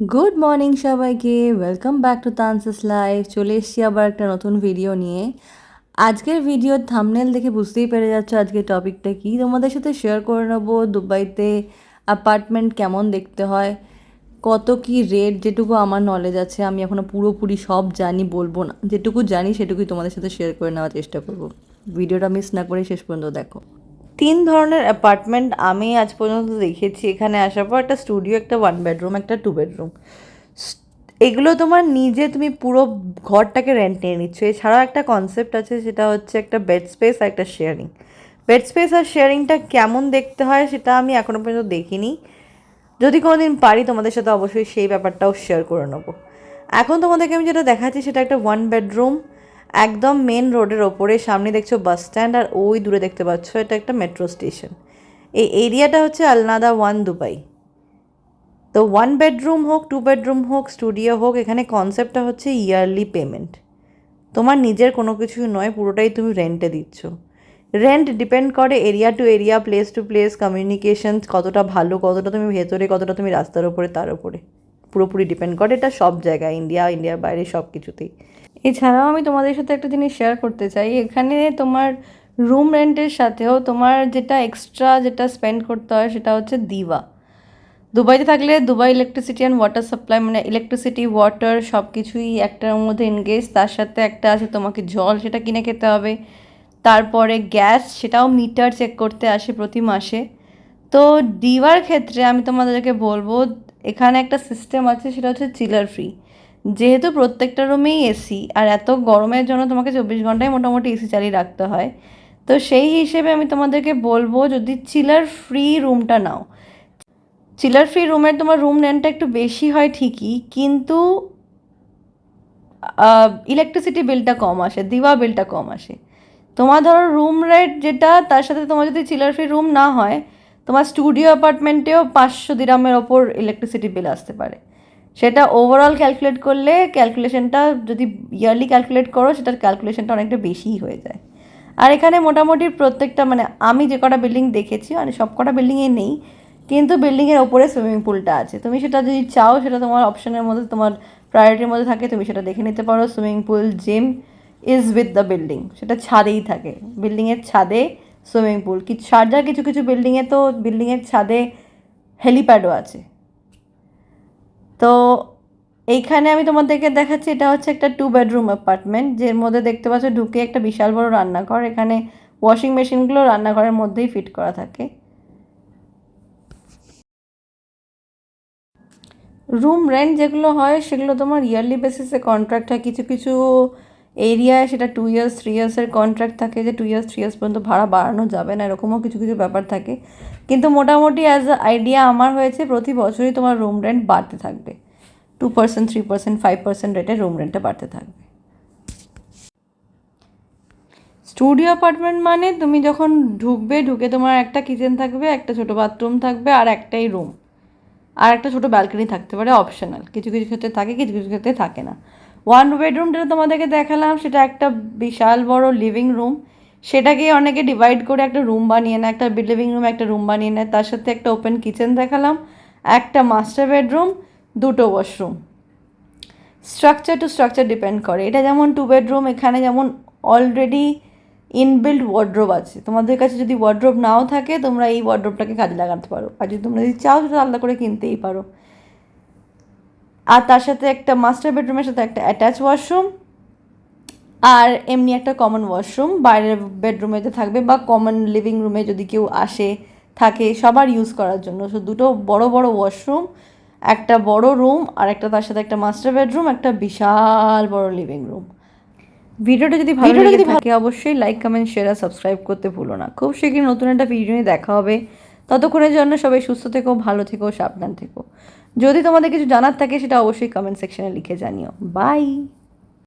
Good morning সবাইকে welcome back to তানসিস life চলে এসেছি আবার একটা নতুন ভিডিও নিয়ে। আজকের ভিডিওর থামনেল দেখে বুঝতেই পেরে যাচ্ছ আজকের টপিকটা কি। তোমাদের সাথে শেয়ার করে নেব দুবাইতে অ্যাপার্টমেন্ট কেমন দেখতে হয়, কত কি রেট যেটুকু আমার নলেজ আছে। আমি এখনও পুরোপুরি সব জানি, বলব না। যেটুকু জানি, সেটুকুই তোমাদের সাথে শেয়ার করে নেওয়ার চেষ্টা করব। ভিডিওটা মিস না করে শেষ পর্যন্ত দেখো। তিন ধরনের অ্যাপার্টমেন্ট আমি আজ পর্যন্ত দেখেছি। এখানে আসার পর একটা স্টুডিও একটা ওয়ান বেডরুম একটা টু বেডরুম এগুলো তোমার নিজে তুমি পুরো ঘরটাকে রেন্ট নিয়ে নিচ্ছ। এছাড়াও একটা কনসেপ্ট আছে, সেটা হচ্ছে একটা বেড স্পেস আর একটা শেয়ারিং বেড স্পেস আর শেয়ারিংটা কেমন দেখতে হয় সেটা আমি এখনও পর্যন্ত দেখিনি। যদি কোনো দিন পারি তোমাদের সাথে অবশ্যই সেই ব্যাপারটাও শেয়ার করে নেব। এখন তোমাদেরকে আমি যেটা দেখাচ্ছি, সেটা একটা ওয়ান বেডরুম একদম মেন রোডের ওপরে, সামনে দেখছ বাস স্ট্যান্ড আর ওই দূরে দেখতে পাচ্ছ এটা একটা মেট্রো স্টেশন এই এরিয়াটা হচ্ছে আলনাদা ওয়ান দুবাই। তো ওয়ান বেডরুম হোক টু বেডরুম হোক স্টুডিও হোক, এখানে কনসেপ্টটা হচ্ছে ইয়ারলি পেমেন্ট তোমার নিজের কোনো কিছুই নয়, পুরোটাই তুমি রেন্টে দিচ্ছ। রেন্ট ডিপেন্ড করে area to area place to place communication কতটা ভালো, কতটা তুমি ভেতরে, কতটা তুমি রাস্তার ওপরে, তার ওপরে। পুরোপুরি ডিপেন্ড করে এটা সব জায়গায় ইন্ডিয়া ইন্ডিয়ার বাইরে সব কিছুতেই এছাড়াও আমি তোমাদের সাথে একটা জিনিস শেয়ার করতে চাই। এখানে তোমার রুম রেন্টের সাথেও তোমার যেটা এক্সট্রা যেটা স্পেন্ড করতে হয় সেটা হচ্ছে দিবা। দুবাইতে থাকলে Dubai electricity and water supply মানে ইলেকট্রিসিটি ওয়াটার সব কিছুই একটার মধ্যে এনগেজ তার সাথে একটা আছে তোমাকে জল সেটা কিনে খেতে হবে। তারপরে গ্যাস সেটাও মিটার চেক করতে আসে প্রতি মাসে। তো ডিওয়ার ক্ষেত্রে আমি তোমাদেরকে বলব, এখানে একটা সিস্টেম আছে সেটা হচ্ছে চিলার ফ্রি যেহেতু প্রত্যেকটা রুমেই এসি আর এত গরমের জন্য তোমাকে চব্বিশ ঘন্টায় মোটামুটি এসি চালিয়ে রাখতে হয়। তো সেই হিসেবে আমি তোমাদেরকে বলব, যদি চিলার ফ্রি রুমটা নাও। চিলার ফ্রি রুমের তোমার রুম রেন্টটা একটু বেশি হয় ঠিকই, কিন্তু ইলেকট্রিসিটি বিলটা কম আসে, দিওয়া বিলটা কম আসে। তোমার ধরো রুম রেট যেটা, তার সাথে তোমার যদি চিলার ফ্রি রুম না হয়, তোমার স্টুডিও অ্যাপার্টমেন্টেও পাঁচশো দিরামের ওপর ইলেকট্রিসিটি বিল আসতে পারে। সেটা ওভারঅল ক্যালকুলেট করলে ক্যালকুলেশনটা যদি ইয়ারলি ক্যালকুলেট করো, সেটার ক্যালকুলেশনটা অনেকটা বেশিই হয়ে যায়। আর এখানে মোটামুটি প্রত্যেকটা মানে আমি যে কটা বিল্ডিং দেখেছি মানে সব কটা বিল্ডিংয়ে নেই, কিন্তু বিল্ডিংয়ের ওপরে সুইমিং পুলটা আছে। তুমি সেটা যদি চাও, সেটা তোমার অপশনের মধ্যে, তোমার প্রায়োরিটির মধ্যে থাকে, তুমি সেটা দেখে নিতে পারো। Swimming pool gym is with the building সেটা ছাদেই থাকে। বিল্ডিংয়ের ছাদে সুইমিং পুল কি শারজার কিছু কিছু বিল্ডিংয়ে তো বিল্ডিংয়ের ছাদে হেলিপ্যাডও আছে। তো এইখানে আমি তোমাদেরকে দেখাচ্ছি, এটা হচ্ছে একটা টু বেডরুম অ্যাপার্টমেন্ট যের মধ্যে দেখতে পাচ্ছ ঢুকে একটা বিশাল বড় রান্নাঘর, এখানে ওয়াশিং মেশিনগুলো রান্নাঘরের মধ্যেই ফিট করা থাকে। রুম রেন্ট যেগুলো হয়, সেগুলো তোমার ইয়ারলি বেসিসে কন্ট্রাক্ট হয়, কিছু কিছু এরিয়ায় সেটা টু ইয়ার্স থ্রি ইয়ার্সের কন্ট্রাক্ট থাকে যে টু ইয়ার্স থ্রি ইয়ার্স পর্যন্ত ভাড়া বাড়ানো যাবে না, এরকমও কিছু কিছু ব্যাপার থাকে। কিন্তু মোটামুটি অ্যাজ আ আইডিয়া আমার হয়েছে প্রতি বছরই তোমার রুম রেন্ট বাড়তে থাকবে। Two percent three percent five percent রেটে রুম রেন্টটা বাড়তে থাকবে। স্টুডিও অ্যাপার্টমেন্ট মানে তুমি যখন ঢুকবে, ঢুকে তোমার একটা কিচেন থাকবে, একটা ছোটো বাথরুম থাকবে আর একটাই রুম আর একটা ছোটো ব্যালকনি থাকতে পারে অপশনাল কিছু কিছু ক্ষেত্রে থাকে, কিছু কিছু ক্ষেত্রে থাকে না। ওয়ান বেডরুম যেটা তোমাদেরকে দেখালাম, সেটা একটা বিশাল বড় লিভিং রুম সেটাকে অনেকে ডিভাইড করে একটা রুম বানিয়ে নেয়, একটা লিভিং রুম একটা রুম বানিয়ে নেয়। তার সাথে একটা ওপেন কিচেন দেখালাম, একটা মাস্টার বেডরুম দুটো washroom structure to structure depend করে। এটা যেমন টু বেডরুম এখানে যেমন অলরেডি ইনবিল্ড ওয়ার্ড্রোব আছে। তোমাদের কাছে যদি ওয়ার্ড্রোব নাও থাকে, তোমরা এই ওয়ার্ড্রোবটাকে কাজে লাগাতে পারো। আর যদি তোমরা যদি চাও, সেটা আলাদা করে কিনতেই পারো। আর তার সাথে একটা মাস্টার বেডরুমের সাথে একটা অ্যাটাচ ওয়াশরুম আর এমনি একটা কমন ওয়াশরুম বাইরের বেডরুমেতে থাকবে বা কমন লিভিং রুমে যদি কেউ আসে থাকে সবার ইউজ করার জন্য। সো দুটো বড় বড় ওয়াশরুম একটা বড় রুম আর একটা তার সাথে একটা মাস্টার বেডরুম একটা বিশাল বড় লিভিং রুম ভিডিওটা যদি ভালো লেগে থাকে অবশ্যই লাইক কমেন্ট শেয়ার আর সাবস্ক্রাইব করতে ভুলো না। খুব শীঘ্রই নতুন একটা ভিডিও নিয়ে দেখা হবে। ততক্ষণের জন্য সবাই সুস্থ থেকো ভালো থেকো সাবধান থেকো। যদি তোমাদের কিছু জানার থাকে সেটা অবশ্যই কমেন্ট সেকশনে লিখে জানিও। বাই